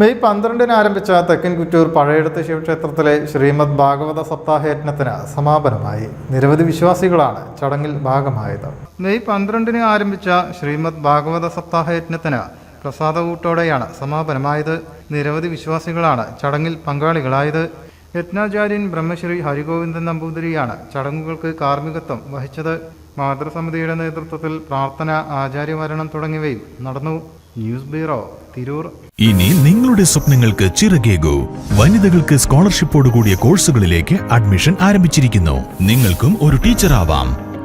May പന്ത്രണ്ടിന് ആരംഭിച്ച തെക്കൻ കുറ്റൂർ പഴയടത്ത് ശിവക്ഷേത്രത്തിലെ ശ്രീമദ് ഭാഗവത സപ്താഹയജ്ഞത്തിന് സമാപനമായി. നിരവധി വിശ്വാസികളാണ് ചടങ്ങിൽ ഭാഗമായത്. മെയ് പന്ത്രണ്ടിന് ആരംഭിച്ച ശ്രീമദ് ഭാഗവത സപ്താഹയജ്ഞത്തിന് പ്രസാദകൂട്ടോടെയാണ് സമാപനമായത്. നിരവധി വിശ്വാസികളാണ് ചടങ്ങിൽ പങ്കാളികളായത്. യജ്ഞാചാര്യൻ ബ്രഹ്മശ്രീ ഹരിഗോവിന്ദൻ നമ്പൂതിരിയാണ്. ചടങ്ങുകൾക്ക് കാർമ്മികത്വം വഹിച്ചത് മാതൃസമിതിയുടെ നേതൃത്വത്തിൽ പ്രാർത്ഥന ആചാര്യവരണം തുടങ്ങിയവയും. നടന്നു. News bureau Tirur. ഇനി നിങ്ങളുടെ സ്വപ്നങ്ങൾക്ക് ചിറകേകൂ. വനിതകൾക്ക് സ്കോളർഷിപ്പോട് കൂടിയ കോഴ്സുകളിലേക്ക് അഡ്മിഷൻ ആരംഭിച്ചിരിക്കുന്നു. നിങ്ങൾക്കും ഒരു ടീച്ചറാവാം.